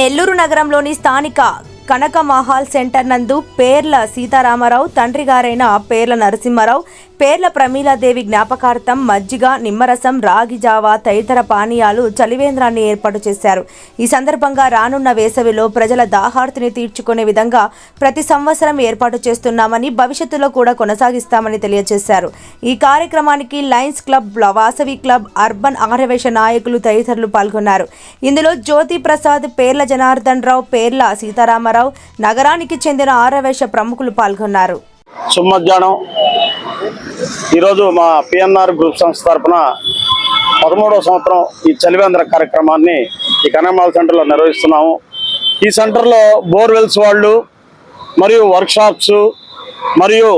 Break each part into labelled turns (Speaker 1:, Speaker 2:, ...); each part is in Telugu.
Speaker 1: నెల్లూరు నగరంలోని స్థానిక కనక మహాల్ సెంటర్ నందు పేర్ల సీతారామరావు తండ్రి గారైన పేర్ల నరసింహారావు పేర్ల ప్రమీలాదేవి జ్ఞాపకార్థం మజ్జిగ నిమ్మరసం రాగి జావా తదితర పానీయాలు చలివేంద్రాన్ని ఏర్పాటు చేశారు. ఈ సందర్భంగా రానున్న వేసవిలో ప్రజల దాహార్తిని తీర్చుకునే విధంగా ప్రతి సంవత్సరం ఏర్పాటు చేస్తున్నామని భవిష్యత్తులో కూడా కొనసాగిస్తామని తెలియజేశారు. ఈ కార్యక్రమానికి Lions Club Vasavi Club urban Aryavysya నాయకులు తదితరులు పాల్గొన్నారు. ఇందులో జ్యోతి ప్రసాద్ పేర్ల జనార్దన్ రావు పేర్ల సీతారామరావు నగరానికి చెందిన ఆరవేశ ప్రముఖులు పాల్గొన్నారు.
Speaker 2: సుమధ్యాహ్నం. ఈరోజు మా పిఎన్ఆర్ గ్రూప్ సంస్థ తరఫున పదమూడవ సంవత్సరం ఈ చలివేంద్ర కార్యక్రమాన్ని ఈ కనమాల సెంటర్లో నిర్వహిస్తున్నాము. ఈ సెంటర్లో బోర్వెల్స్ వాళ్ళు మరియు వర్క్షాప్స్ మరియు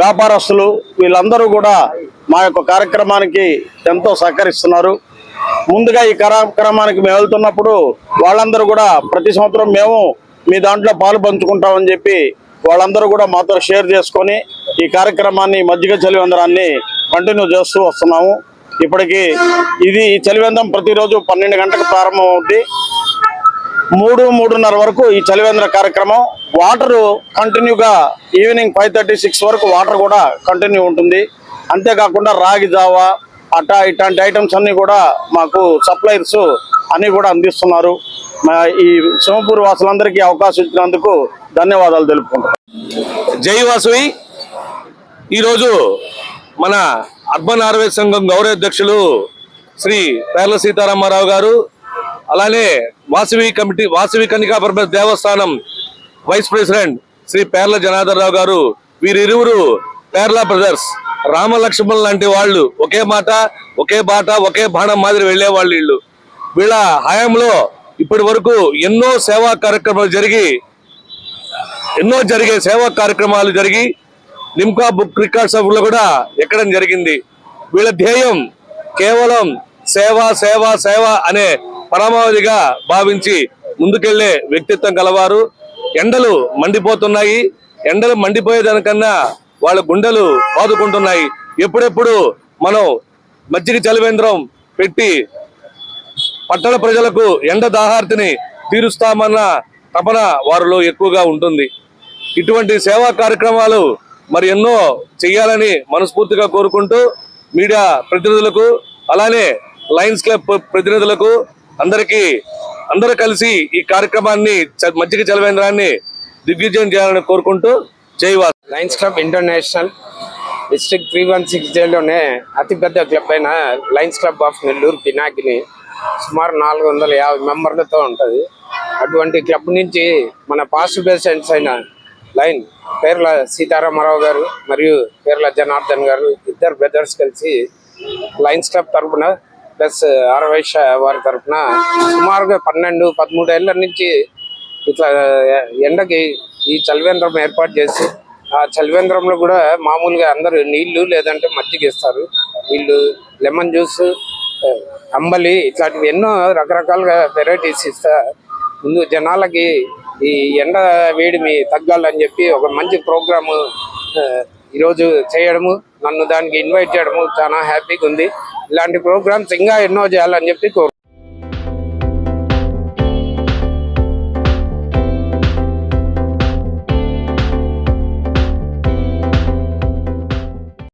Speaker 2: వ్యాపారస్తులు వీళ్ళందరూ కూడా మా యొక్క కార్యక్రమానికి ఎంతో సహకరిస్తున్నారు. ముందుగా ఈ కార్యక్రమానికి మేము వెళ్తున్నప్పుడు వాళ్ళందరూ కూడా ప్రతి సంవత్సరం మేము మీ దాంట్లో పాలు పంచుకుంటామని చెప్పి వాళ్ళందరూ కూడా మాతో షేర్ చేసుకొని ఈ కార్యక్రమాన్ని మజ్జిగ చలివేంద్రాన్ని కంటిన్యూ చేస్తూ వస్తున్నాము. ఇప్పటికి ఇది ఈ చలివేంద్రం ప్రతిరోజు పన్నెండు గంటలకు ప్రారంభం అవుద్ది మూడు మూడున్నర వరకు ఈ చలివేంద్ర కార్యక్రమం. వాటర్ కంటిన్యూగా ఈవినింగ్ ఫైవ్ థర్టీ సిక్స్ వరకు వాటర్ కూడా కంటిన్యూ ఉంటుంది. అంతేకాకుండా రాగి జావా అట్టా ఇట్లాంటి ఐటమ్స్ అన్నీ కూడా మాకు సప్లైర్స్ అన్నీ కూడా అందిస్తున్నారు. ఈ సింహపూర్ వాసులందరికీ అవకాశం ఇచ్చినందుకు ధన్యవాదాలు తెలుపుకుంటున్నాను
Speaker 3: జై వాసవి. ఈరోజు మన అర్బన్ ఆర్వే సంఘం గౌరవ అధ్యక్షులు శ్రీ పేర్ల సీతారామారావు గారు అలానే వాసవి కమిటీ వాసవి కనికాపురం దేవస్థానం వైస్ ప్రెసిడెంట్ శ్రీ పేర్ల జనార్దన్ రావు గారు వీరిరువురు పేర్ల బ్రదర్స్ రామలక్ష్మణ్ లాంటి వాళ్ళు. ఒకే మాట ఒకే బాట ఒకే బాణం మాదిరి వెళ్ళే వాళ్ళు వీళ్ళు. వీళ్ళ హయాంలో ఇప్పటి వరకు ఎన్నో సేవా కార్యక్రమాలు జరిగి ఎన్నో జరిగే సేవా కార్యక్రమాలు జరిగి నిమ్కా బుక్ రికార్డ్ సభలో కూడా ఎక్కడం జరిగింది. వీళ్ళ ధ్యేయం కేవలం సేవ సేవ సేవ అనే పరమావధిగా భావించి ముందుకెళ్ళే వ్యక్తిత్వం కలవారు ఎండలు మండిపోతున్నాయి. ఎండలు మండిపోయేదానికన్నా వాళ్ళ గుండెలు బాదుకుంటున్నాయి. ఎప్పుడెప్పుడు మనం మజ్జిగ చలివేంద్రం పెట్టి పట్టణ ప్రజలకు ఎండ దాహార్తిని తీరుస్తామన్న తపన వారిలో ఎక్కువగా ఉంటుంది. ఇటువంటి సేవా కార్యక్రమాలు మరి ఎన్నో చేయాలని మనస్ఫూర్తిగా కోరుకుంటూ మీడియా ప్రతినిధులకు అలానే లయన్స్ క్లబ్ ప్రతినిధులకు అందరికీ అందరూ కలిసి ఈ కార్యక్రమాన్ని మజ్జిగ చలవేంద్రాన్ని దిగ్విజయం చేయాలని కోరుకుంటూ జైవా
Speaker 4: Lions Club International District three one six జైల్లోనే అతిపెద్ద క్లబ్ అయిన Lions Club of Nellore Pinakini సుమారు నాలుగు వందల యాభై మెంబర్లతో ఉంటుంది. అటువంటి క్లబ్ నుంచి మన పాస్ట్ ప్రెసిడెంట్స్ అయిన లైన్ పేర్ల సీతారామరావు గారు మరియు పేర్ల జనార్దన్ గారు ఇద్దరు బ్రదర్స్ కలిసి లైన్స్ క్లబ్ తరఫున ప్లస్ ఆరవేష వారి తరఫున సుమారుగా పన్నెండు పదమూడు ఏళ్ళ నుంచి ఇట్లా ఎండకి ఈ చలివేంద్రం ఏర్పాటు చేసి ఆ చలివేంద్రంలో కూడా మామూలుగా అందరూ నీళ్ళు లేదంటే మజ్జిగ ఇస్తారు. వీళ్ళు లెమన్ జ్యూస్ అంబలి ఇట్లాంటివి ఎన్నో రకరకాలుగా వెరైటీస్ ఇస్తా. ముందు జనాలకి ఈ ఎండ వేడిమి తగ్గాలని చెప్పి ఒక మంచి ప్రోగ్రాము ఈరోజు చేయడము నన్ను దానికి ఇన్వైట్ చేయడము చాలా హ్యాపీగా ఉంది. ఇలాంటి ప్రోగ్రామ్స్ ఇంకా ఎన్నో చేయాలని చెప్పి కోరు